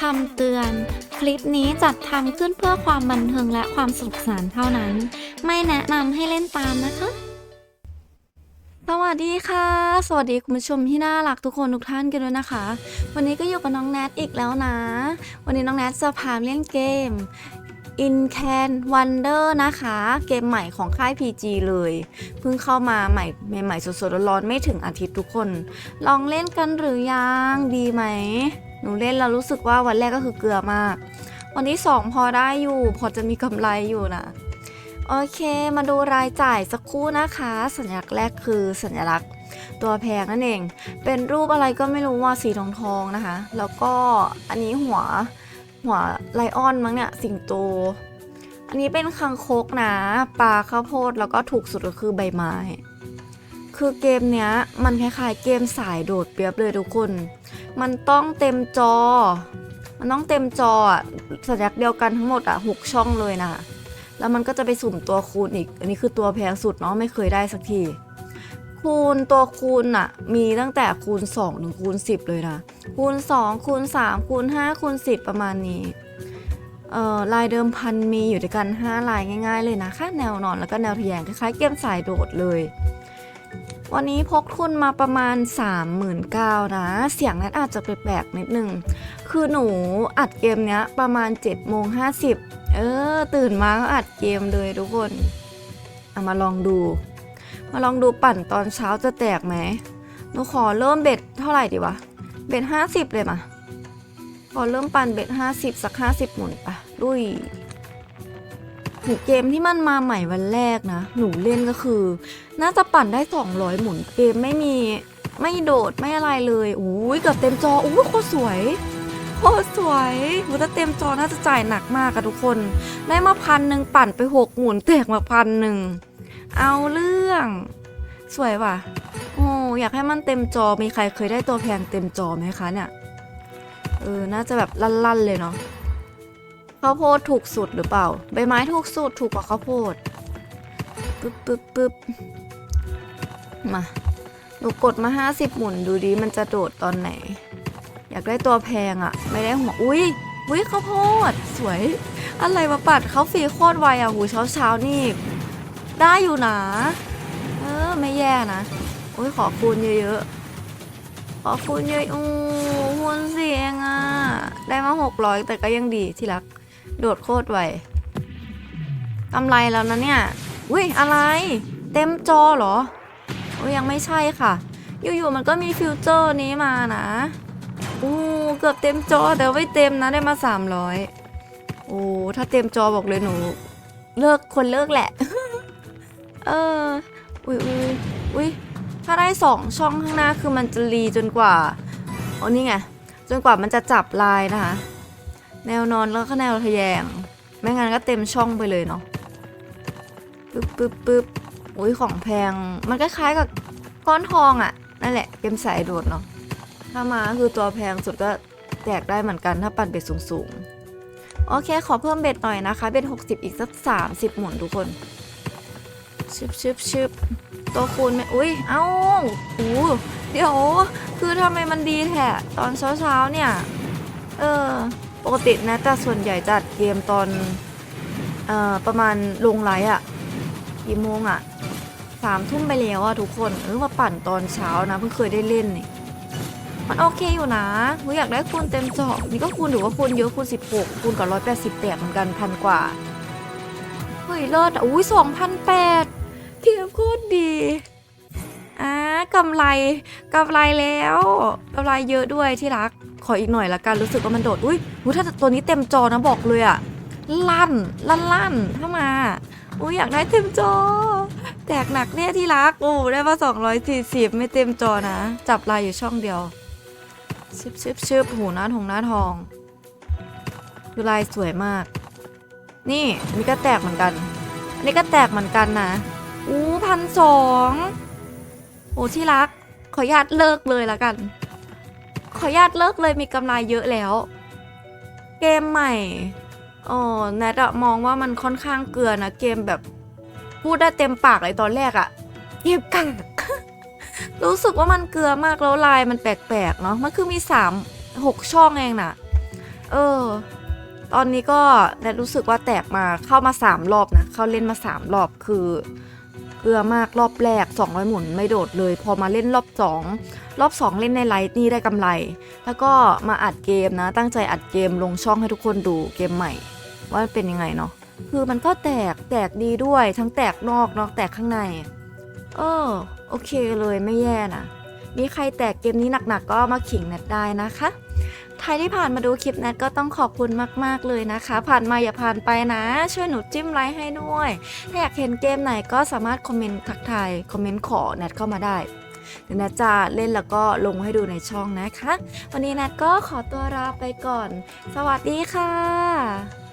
คำเตือน คลิปนี้จัดทำขึ้นเพื่อความบันเทิงและความสนุกสนานเท่านั้น ไม่แนะนำให้เล่นตามนะคะ สวัสดีค่ะ สวัสดีคุณผู้ชมที่น่ารักทุกคนทุกท่านกันด้วยนะคะ วันนี้ก็อยู่กับน้องแนทอีกแล้วนะ วันนี้น้องแนทจะพาเล่นเกม In Can Wonder นะคะ เกมใหม่ของค่าย PG เลย เพิ่งเข้ามาใหม่ใหม่ๆสดๆร้อนๆไม่ถึงอาทิตย์ทุกคน ลองเล่นกันหรือยังดีไหม หนูเล่นแล้วรู้สึกว่าวันแรกก็คือเกลือมาก วันที่ 2 พอได้อยู่ พอจะมีกำไรอยู่นะ โอเค มาดูรายจ่ายสักครู่นะคะ สัญลักษณ์แรกคือสัญลักษณ์ ตัวแพงนั่นเอง เป็นรูปอะไรก็ไม่รู้ว่าสีทองทองนะคะ แล้วก็อันนี้หัวหัวไลออนมั้งเนี่ยสิงโต อันนี้เป็นคังคกนะปลาข้าวโพดแล้วก็ถูกสุดก็คือใบไม้ คือเกมเนี้ยมันคล้ายๆเกมสายโดดเปรียบเลยทุกคน มันต้องเต็มจอ มันต้องเต็มจออะสัญลักษณ์เดียวกันทั้งหมดอะหกช่องเลยนะแล้วมันก็จะไปสุ่มตัวคูณอีก อันนี้คือตัวแพงสุดเนาะไม่เคยได้สักที คูณตัวคูณอะมีตั้งแต่คูณ2ถึงคูณ10 เลยนะ คูณ 2 คูณ 3 คูณ 5 คูณ 10 ประมาณนี้เอ่อลายเดิมพันมีอยู่ด้วยกัน 5 ลายง่าย ๆ เลยนะคะ แนวนอนแล้วก็แนวทะแยงคล้ายๆเกมสายโดดเลย วันนี้พกทุนมาประมาณ 39,000นะ เสียงนั้นอาจจะแปลกๆนิดนึง คือหนูอัดเกมเนี้ยประมาณ7โมง50 เออ ตื่นมาก็อัดเกมเลยทุกคนเอามาลองดู มาลองดูปั่นตอนเช้าจะแตกไหม หนูขอเริ่มเบ็ดเท่าไหร่ดีวะ เบ็ด50 เลยมาขอเริ่มปั่นเบ็ด50 สัก 50 หมุนปะลุย หนูเกมที่มันมาใหม่วันแรกนะ หนูเล่นก็คือ น่าจะปั่นได้ 200 หมุนเกมไม่มีไม่โดดไม่อะไรเลยอุ้ยเกือบเต็มจออุ้ยโคตรสวยโคตรสวยหูถ้าเต็มจอน่าจะจ่ายหนักมากอะทุกคน ได้มาพันหนึ่งปั่นไปหกหมุนแตกมาพันหนึ่งเอาเรื่อง สวยว่ะโอ้อยากให้มันเต็มจอมีใครเคยได้ตัวแพงเต็มจอไหมคะเนี่ยเออน่าจะแบบลั่นๆเลยเนาะ ข้าวโพดถูกสุดหรือเปล่า ใบไม้ถูกสุดถูกกว่าข้าวโพดปึ๊บปึ๊บปึ๊บมาหนูกดมา 50 หมุนดูดิมันจะโดดตอนไหน อยากได้ตัวแพงอะไม่ได้หัวอุ้ยอุ้ยข้าวโพดสวย อะไรมาปัดเขาฟีโคตรไวอะหูเช้าเช้านี่ ได้อยู่นะเออไม่แย่นะอุ้ยขอคูณเยอะๆขอคูณเยอะอู้คูณสี่เองอะได้มาหกร้อยแต่ก็ยังดีที่รัก โดดโคตรไวกำไรแล้วนะเนี่ย อุ้ยอะไร เต็มจอเหรอโอ้ยยังไม่ใช่ค่ะ อยู่ๆมันก็มีฟิวเจอร์นี้มานะอู้เกือบเต็มจอแต่ไม่เต็มนะได้มา 300 โอ้ถ้าเต็มจอบอกเลยหนู เลิกคนเลิกแหละ เออ อุ้ยอุ้ยอุ้ยถ้าได้สองช่องข้างหน้าคือมันจะรีจนกว่า อ๋อนี่ไง จนกว่ามันจะจับลายนะคะ แนวนอนแล้วก็แนวทะแยง ไม่งั้นก็เต็มช่องไปเลยเนาะปึ๊บปึ๊บปึ๊บอุ้ยของแพง มันคล้ายๆกับก้อนทองอะ่ะ นั่นแหละ เกมสายโดดเนาะ ถ้ามาคือตัวแพงสุดก็แตกได้เหมือนกันถ้าปั่นเบ็ดสูงๆ โอเค ขอเพิ่มเบ็ดหน่อยนะคะ เบ็ด60 อีกสัก 30 หมุนทุกคน ชึบชึบชึบตัวคูณไหมอุ้ย เอ้าโอ้เดี๋ยว คือทำไมมันดีแท้ตอนเช้าๆเนี่ย เออ ปกตินะแต่ส่วนใหญ่จัดเกมตอนอประมาณลงไลฟ์อะกี่โมงอะสามทุ่มไปแล้วอะทุกคนเออมาปั่นตอนเช้านะเพิ่งเคยได้เล่นนี่มันโอเคอยู่นะหนูอยากได้คูณเต็มจอนี่ก็คูณหรือว่าคูณเยอะคูณ16คูณกับ 180แตกเหมือนกันพันกว่า เฮ้ยเลิศอะอุ้ยสองพันแปดเทียบโคตรดี กำไรกำไรแล้วกำไรเยอะด้วยที่รัก ขออีกหน่อยละกันรู้สึกว่ามันโดด อุ้ยถ้าตัวนี้เต็มจอนะบอกเลยอะลั่นลั่นลั่นถ้ามาอุ้ยอยากได้เต็มจอ แตกหนักเนี่ยที่รักโอ้ได้มา240 ไม่เต็มจอนะ จับลายอยู่ช่องเดียวชึบชึบชึบหูหน้าทองหน้าทองคือลายสวยมาก นี่อันนี้ก็แตกเหมือนกัน อันนี้ก็แตกเหมือนกันนะอู้พันสอง อ้ที่รัก ขออนุญาตเลิกเลยละกัน ขออนุญาตเลิกเลยมีกำไรเยอะแล้ว เกมใหม่อ๋อแนทอะมองว่ามันค่อนข้างเกลือนะเกมแบบ พูดได้เต็มปากเลยตอนแรกอะเกมกากรู้สึกว่ามันเกลือมากแล้วลายมันแปลกๆเนาะมันคือมีสามหกช่องเองน่ะ เออ ตอนนี้ก็แนทรู้สึกว่าแตกมาเข้ามาสามรอบนะ เข้าเล่นมาสามรอบคือ เกลือมากรอบแรก 200 หมุนไม่โดดเลย พอมาเล่นรอบสองรอบสองเล่นในไลท์นี่ได้กำไร แล้วก็มาอัดเกมนะ ตั้งใจอัดเกมลงช่องให้ทุกคนดูเกมใหม่ ว่าเป็นยังไงเนาะคือมันก็แตกแตกดีด้วย ทั้งแตกนอกนอกแตกข้างใน เออโอเคเลยไม่แย่นะมีใครแตกเกมนี้หนักๆก็มาขิงแนทได้นะคะ ใครที่ผ่านมาดูคลิปนัดก็ต้องขอบคุณมาก ๆ เลยนะคะ ผ่านมาอย่าผ่านไปนะ ช่วยหนูจิ้มไลค์ให้ด้วย ถ้าอยากเห็นเกมไหนก็สามารถคอมเมนต์ทักทายคอมเมนต์ขอแนทเข้ามาได้เดี๋ยวแนทจะเล่นแล้วก็ลงให้ดูในช่องนะคะ วันนี้แนทก็ขอตัวลาไปก่อน สวัสดีค่ะ